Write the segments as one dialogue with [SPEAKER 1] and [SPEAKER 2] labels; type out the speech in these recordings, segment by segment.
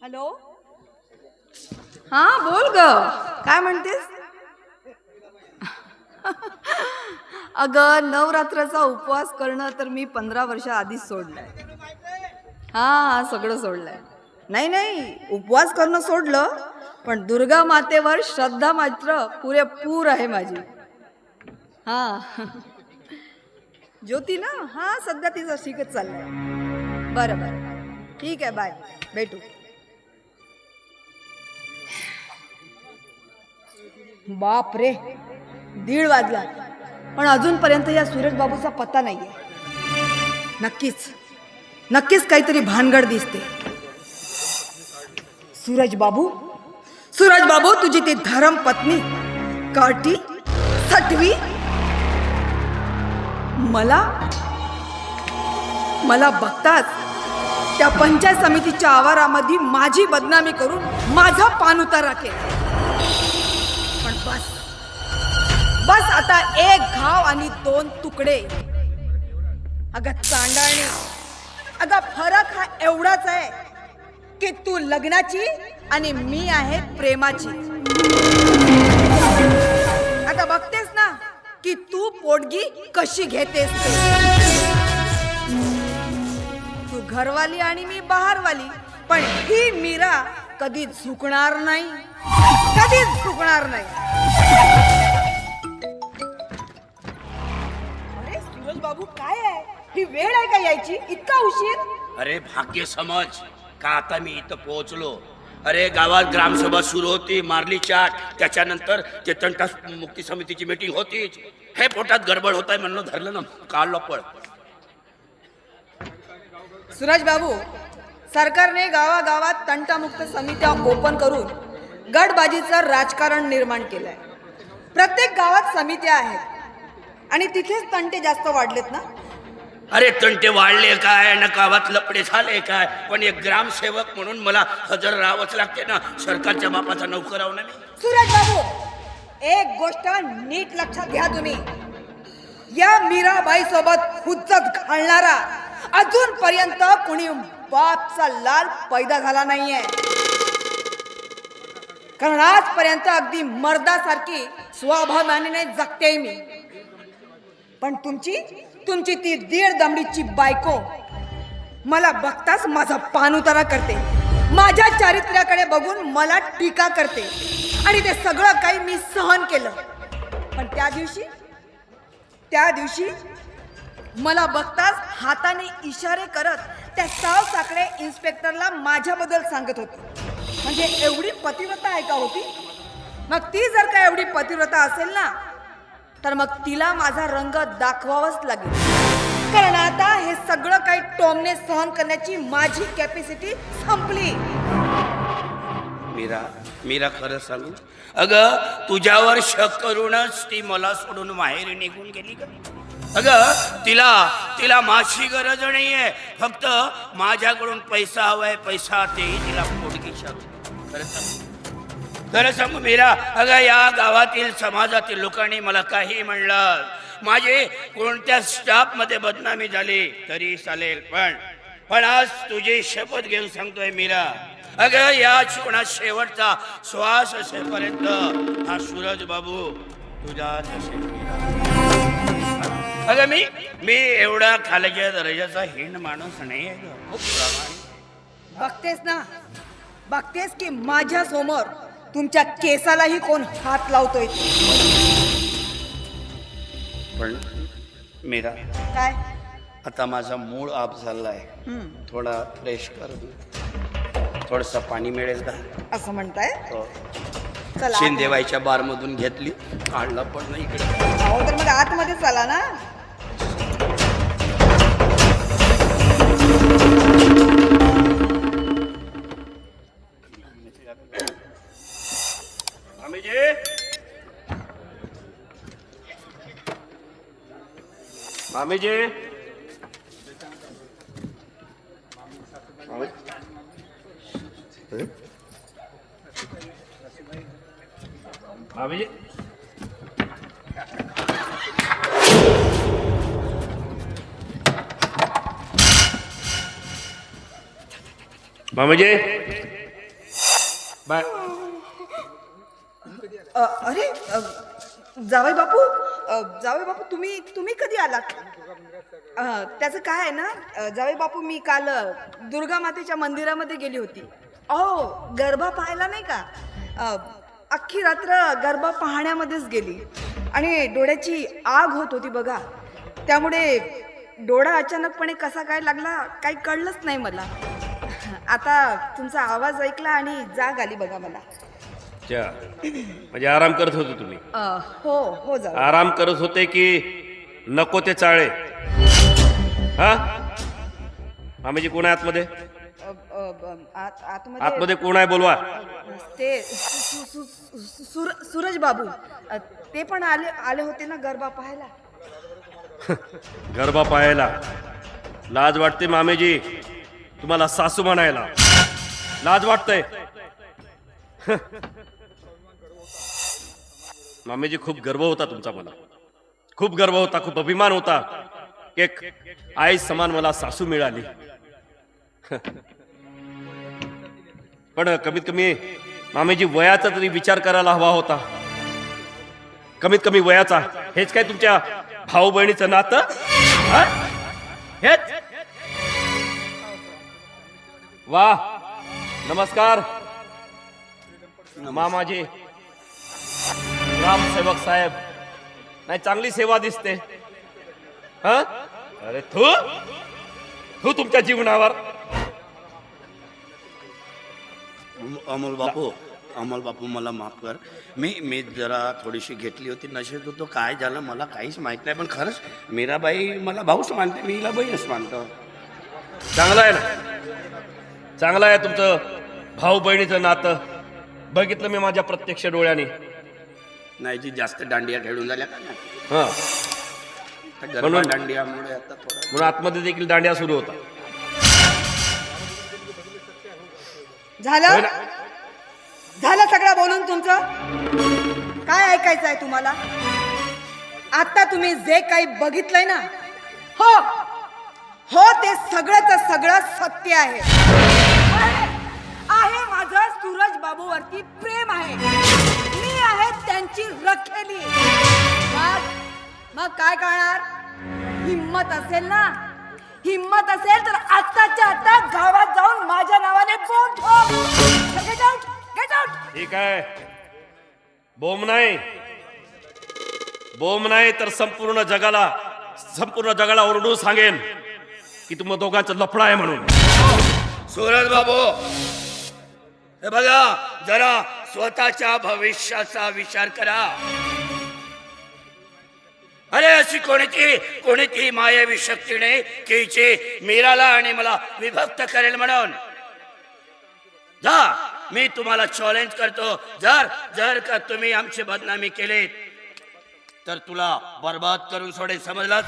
[SPEAKER 1] Hello? हा बोल ग. काय म्हणतेस? अगं नवरात्राचा उपवास करणं तर मी पंधरा वर्षा आधीच सोडलंय. हा हां सगळं सोडलंय. नाही नाही उपवास करणं सोडलं पण दुर्गा मातेवर श्रद्धा मात्र पुरेपूर आहे माझी. हा. ज्योती ना? हा सध्या तिचं शिकत चाललंय. बरं बरं. ठीक आहे बाय. भेटू. बाप रे दीड वाजला. पण अजूनपर्यंत या सुरेश बाबूचा पत्ता नाहीये. नक्कीच नक्कीच काहीतरी भानगड दिसते. सूरज बाबू सूरज बाबू तुझी ती धरम पत्नी कार्टी सटवी. मला मला बघताच त्या पंचायत समितीच्या आवारामध्ये माझी बदनामी करून माझा पान उतारा केला. बस आता एक घाव आणि दोन तुकडे. अगं चांडाळणी अगं फरक हा एवढाच आहे की तू लग्नाची आणि मी आहे प्रेमाची. आता बघतेस ना की तू पोटगी कशी घेतेस तू. घरवाली आणि मी बाहेरवाली पण ही मीरा कधी झुकणार नाही. कधीच झुकणार नाही. सूरज बाबू काय आहे? ही वेळ आहे का यायची? इतका उशीर?
[SPEAKER 2] अरे भाग्य समज. का आता मी इथं पोहोचलो? अरे गावात ग्रामसभा सुरू होती मारली चाट. त्याच्यानंतर ते तंटा मुक्ती समितीची मीटिंग होतीच. हे पोटात गडबड होत आहे म्हणलं धरलं ना काढलं पळ
[SPEAKER 1] सूरज बाबू सरकारने गावागावात तंटामुक्त समित्या ओपन करून गडबाजीचं राजकारण निर्माण केलंय. प्रत्येक गावात समित्या आहेत. आणि तिथेच तंटे जास्त वाढलेत ना?
[SPEAKER 2] अरे तंटे वाढले काय? ना गावात लपडे झाले काय? पण एक ग्रामसेवक म्हणून मला हजर राहावंच लागते ना. सरकारच्या बापाचा नौकर आहो ना मी.
[SPEAKER 1] सूरज बाबू एक गोष्ट नीट लक्षात घ्या तुम्ही. या मीराबाई सोबत हुज्जत घालणारा अजूनपर्यंत कुणी बापचा लाल पैदा झाला नाहीये. कारण आजपर्यंत अगदी मर्दासारखी स्वाभिमानीने जगते मी. पण तुमची तुमची ती दीड दमडीची बायको मला बघताच माझा पानुतारा करते. माझ्या चारित्र्याकडे बघून मला टीका करते. आणि ते सगळं काही मी सहन केलं. पण त्या दिवशी त्या दिवशी मला बघताच हाताने इशारे करत त्या साव साकडे इन्स्पेक्टरला माझ्याबद्दल सांगत होती. म्हणजे एवढी पतिव्रता आहे का होती मग ती जर का एवढी पतिव्रता असेल ना तर मग तिला माझा रंग दाखवावाच लागेल. कारण आता हे सगळं काही टॉमने सहन करण्याची माझी कॅपॅसिटी संपली.
[SPEAKER 2] मीरा मीरा खरं सांगू? अगं तुझ्यावर शक करूनच ती मला सोडून माहेरी निघून गेली का अगं तिला तिला माझी गरज नाहीये. फक्त माझ्याकडून पैसा हवाय पैसा तेही तिला पोटगी शक खरं सांगू? खरं सांगू मीरा अगं या गावातील समाजातील लोकांनी मला काही म्हणलं माझे कोणत्या स्टाफमध्ये बदनामी झाली तरी चालेल पण पण आज तुझी शपथ घेऊन सांगतोय मीरा. अगं या जीवनात शेवटचा श्वास असेपर्यंत हा सूरज बाबू तुझा अगं मी मी एवढा खालच्या दर्जाचा हीन माणूस नाही आहे खूप
[SPEAKER 1] बघतेस ना बघतेस की माझ्यासमोर तुमच्या केसालाही कोण हात लावतोय?
[SPEAKER 2] पण मीरा
[SPEAKER 1] काय?
[SPEAKER 2] आता माझा मूड ऑफ झालाय.
[SPEAKER 1] हम्म,
[SPEAKER 2] थोडा फ्रेश कर. थोडस पाणी मिळेल का?
[SPEAKER 1] असं म्हणताय?
[SPEAKER 2] हो.
[SPEAKER 1] चला.
[SPEAKER 2] शिंदेवाईच्या बार मधून घेतली. काढला पण नाही इकडे.
[SPEAKER 1] अहो तर मग आतमध्ये चला ना.
[SPEAKER 2] मामीजी मामी- हं? मामीजी मामीजी
[SPEAKER 3] बाय
[SPEAKER 1] जावे बापू तुम्ही तुम्ही कधी आलात? त्याचं काय आहे ना जावे बापू मी काल दुर्गा मातेच्या मंदिरामध्ये गेली होती. अहो गरबा पाहायला नाही का? अख्खी रात्र गरबा पाहण्यामध्येच गेली. आणि डोळ्याची आग होत होती बघा. त्यामुळे डोळा अचानकपणे कसा काय लागला काही कळलंच नाही मला. आता तुमचा आवाज ऐकला आणि जाग आली बघा मला.
[SPEAKER 3] अच्छा. म्हणजे आराम करत होते तुम्ही?
[SPEAKER 1] अ, हो हो जाऊ.
[SPEAKER 3] आराम करत होते की नको ते चाळे? हा? मामीजी कोण आहे आतमध्ये?
[SPEAKER 1] अ, अ, ब- आत- आतमध्ये
[SPEAKER 3] आतमध्ये कोण आहे बोलवा.
[SPEAKER 1] ते सु- सु- सु- सुर- सूरज बाबू. अ, ते पण आले आले होते ना गरबा पाहायला?
[SPEAKER 3] गरबा पाहायला. लाज वाटते मामेजी. तुम्हाला सासू म्हणायला. लाज वाटतंय. मामेजी खूप गर्व होता तुमचा मला. खूप गर्व होता खूप अभिमान होता एक आई समान मला सासू मिळाली. पण कमीत कमी मामेजी वयाचा तरी विचार करायला हवा होता. कमीत कमी वयाचा. हेच काय तुमच्या भाऊ बहिणीचं नातं हेच? वा नमस्कार. मामाजी. ग्रामसेवक साहेब नाही चांगली सेवा दिसते. हा? अरे तू तू तुमच्या जीवनावर.
[SPEAKER 2] अमोल बापू अमोल बापू मला माफ कर. मी मी जरा थोडीशी घेतली होती नशेत होतो काय झालं मला काहीच माहीत नाही पण खरंच मीराबाई मला भाऊच मानते मी हिला बहीणच मानतो.
[SPEAKER 3] चांगलं आहे ना? चांगलं आहे तुमचं भाऊ बहिणीचं नातं. बघितलं मी माझ्या प्रत्यक्ष डोळ्याने.
[SPEAKER 2] नाही जी जास्त दांडिया खेळून झाल्या का ना
[SPEAKER 3] हा.
[SPEAKER 2] त्या गरबा
[SPEAKER 3] म्हणून-
[SPEAKER 2] दांडियामुळे आता थोडं
[SPEAKER 3] म्हणून आतमध्ये देखील दांड्या सुरू होता.
[SPEAKER 1] झालं?
[SPEAKER 3] ना?
[SPEAKER 1] झालं सगळं बोलून तुमचं? काय ऐकायचं आहे तुम्हाला? आता तुम्ही जे काही बघितलंय ना हो हो ते सगळंच सगळं सत्य आहे. आहे माझं सूरज बाबूवरती प्रेम आहे. मग काय करणार? हिम्मत असेल ना? हिम्मत असेल तर आत्ताच्या आता गावात जाऊन माझ्या नावाने बोट गेट आउट गेट आउट
[SPEAKER 3] ठीक आहे. बोम नाही. बोम नाही तर संपूर्ण जगाला संपूर्ण जगाला ओरडून सांगेन की तुम्हा दोघांचं लफडा आहे म्हणून.
[SPEAKER 2] सूरज बाबू हे बघा जरा स्वतःच्या भविष्याचा विचार करा. अरे अशी कोणती कोणती मायावी शक्तीने की जे मीराला आणि मला विभक्त करेल म्हणून. जा मी तुम्हाला चॅलेंज करतो. जर जर का तुम्ही आमची बदनामी केली तर तुला बर्बाद करून सोडे समजलात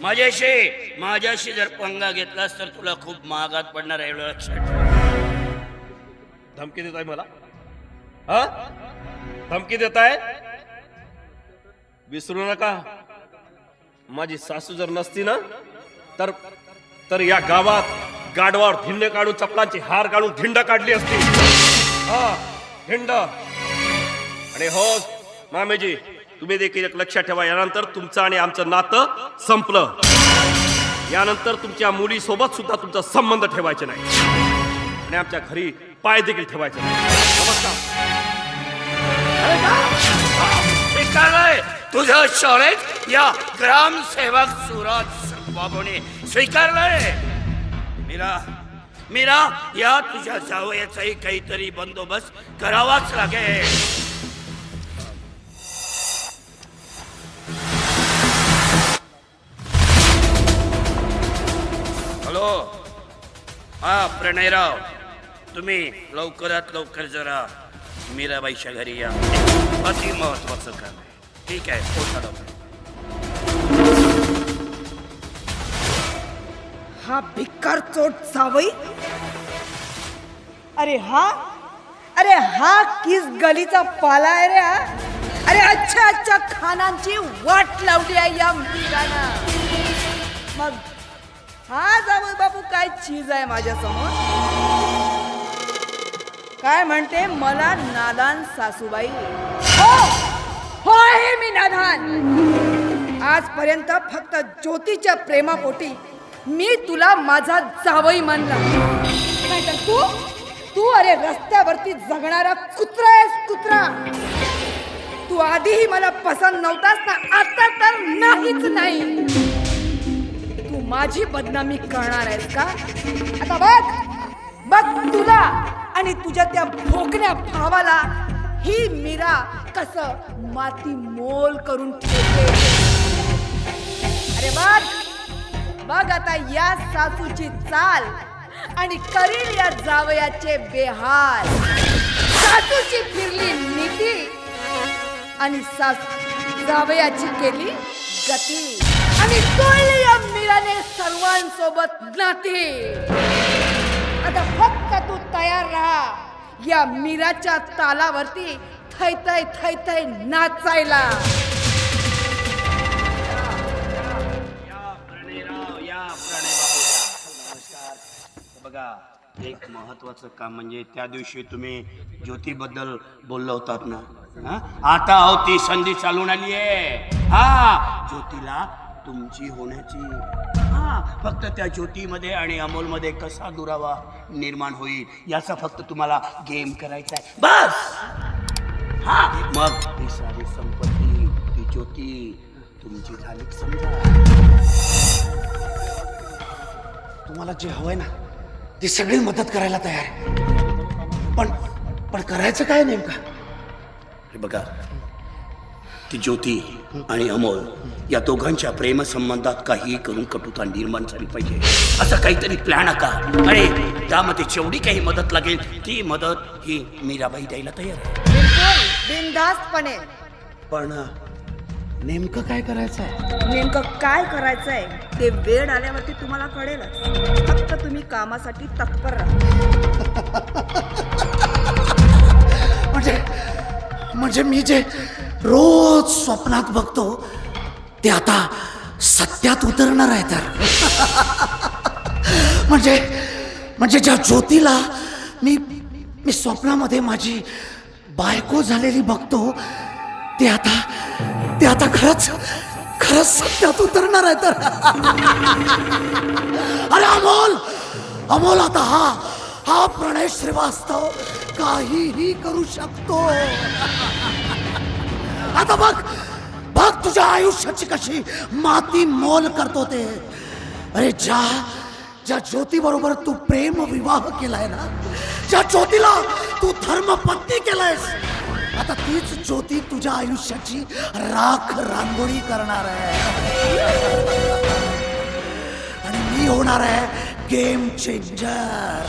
[SPEAKER 2] माझ्याशी माझ्याशी जर पंगा घेतलास तर तुला खूप महागात पडणार आहे एवढं लक्षात
[SPEAKER 3] धमकी देत आहे मला? हा? धमकी देत आहे विसरू नका. माझी सासू जर नसती ना तर तर या गावात गाडवावर धिंड काढून चपलांची हार काढून धिंड काढली असती. हा धिंड. आणि हो मामेजी तुम्ही देखील एक लक्षात ठेवा यानंतर तुमचं आणि आमचं नातं संपलं. यानंतर तुमच्या मुलीसोबत सुद्धा तुमचा संबंध ठेवायचे नाही. आणि आमच्या घरी पाय देखील ठेवायचे नाही. नमस्कार.
[SPEAKER 2] तुझं चॅलेंज या ग्रामसेवक सुराज बाबूने स्वीकारलंय. मीरा मीरा या तुझ्या जावयाचाही काहीतरी बंदोबस्त करावाच लागेल. हॅलो. हा प्रणयराव. तुम्ही लवकरात लवकर जरा मीराबाईच्या घरी या. अति महत्वाचं काम आहे. ठीक आहे पोचा
[SPEAKER 1] हा भिक्कार चोट सावई? अरे हा? अरे हा किस गलीचा पाला आहे रे हा? अरे अच्छा अच्छा खानांची वाट लावली आहे या मीरानं मग हा जाऊ बापू काय चीज आहे माझ्यासमोर काय म्हणते? मला नादान सासूबाई. हो! हो आहे मी नधान. आजपर्यंत फक्त ज्योतीच्या प्रेमापोटी मी तुला माझा जावई मानला. नाहीतर तू तू अरे रस्त्यावरती जगणारा कुत्रा आहेस कुत्रा. तू आधीही मला पसंत नव्हतास ना आता तर नाहीच नाही. तू माझी बदनामी करणार आहेस का? आता बघ बघ तुला आणि तुझ्या त्या भोकण्या भावाला ही मीरा कस माती मोल करून ठेवते. अरे बघ बघ आता या सासूची चाल आणि करील या जावयाचे बेहाल. सासूची फिरली नीती आणि सासू जावयाची केली गती. आणि तोडली या मीराने सर्वांसोबत नाती. आता फक्त तू तयार राहा. या मीराच्या तालावरती थैतय थैतय नाचायला.
[SPEAKER 2] या बघा एक महत्वाचं काम म्हणजे त्या दिवशी तुम्ही ज्योतीबद्दल बोललो होतात ना? हा? आता अहो ती संधी चालून आली आहे हा ज्योतीला तुमची होण्याची फक्त त्या ज्योतीमध्ये आणि अमोलमध्ये कसा दुरावा निर्माण होईल याचा फक्त तुम्हाला गेम करायचा आहे. बस! हा मग ही सारी संपत्ती ती ज्योती तुमची झाली. समजा.
[SPEAKER 4] तुम्हाला जे हवंय ना ती सगळी मदत करायला तयार आहे. पण पण करायचं काय नेमकं?
[SPEAKER 2] हे बघा ती ज्योती आणि अमोल या दोघांच्या प्रेमसंबंधात काही करून कटुता निर्माण झाली पाहिजे. असं काहीतरी प्लॅन आका आणि त्यामध्ये जेवढी काही मदत लागेल ती मदत ही मीराबाई द्यायला तयार आहे.
[SPEAKER 1] बिलकुल बिनधास्तपणे.
[SPEAKER 4] पण नेमकं काय करायचं आहे
[SPEAKER 1] नेमकं काय करायचंय ते वेळ आल्यावरती तुम्हाला कळेलच. फक्त तुम्ही कामासाठी तत्पर राहा.
[SPEAKER 4] म्हणजे म्हणजे मी जे रोज स्वप्नात बघतो ते आता सत्यात उतरणार आहे तर. म्हणजे म्हणजे ज्या ज्योतीला मी मी स्वप्नामध्ये माझी बायको झालेली बघतो ते आता ते आता खरंच खरंच सत्यात उतरणार आहे तर. अरे अमोल अमोल आता हा हा प्रणय श्रीवास्तव काहीही करू शकतो. आता बघ बघ तुझ्या आयुष्याची कशी माती मोल करतो ते अरे ज्या ज्या ज्योती बरोबर तू प्रेम विवाह केलाय ना ज्या ज्योतीला तू धर्मपत्नी केलायस आता तीच ज्योती तुझ्या आयुष्याची राख रांगोळी करणार आहे. आणि मी होणार आहे गेम चेंजर.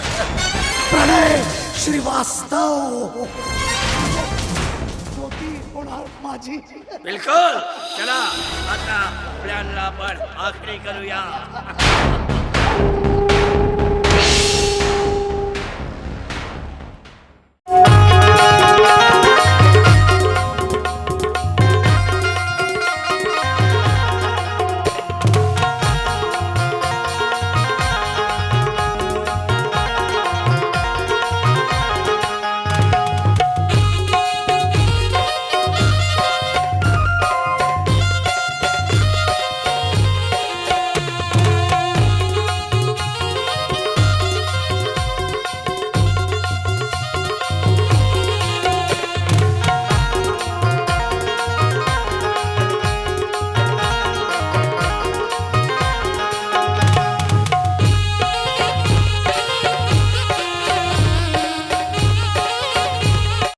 [SPEAKER 4] प्रणय श्रीवास्तव. होणार माझी.
[SPEAKER 2] बिलकुल. चला आता प्लॅनला पण आखरी करूया.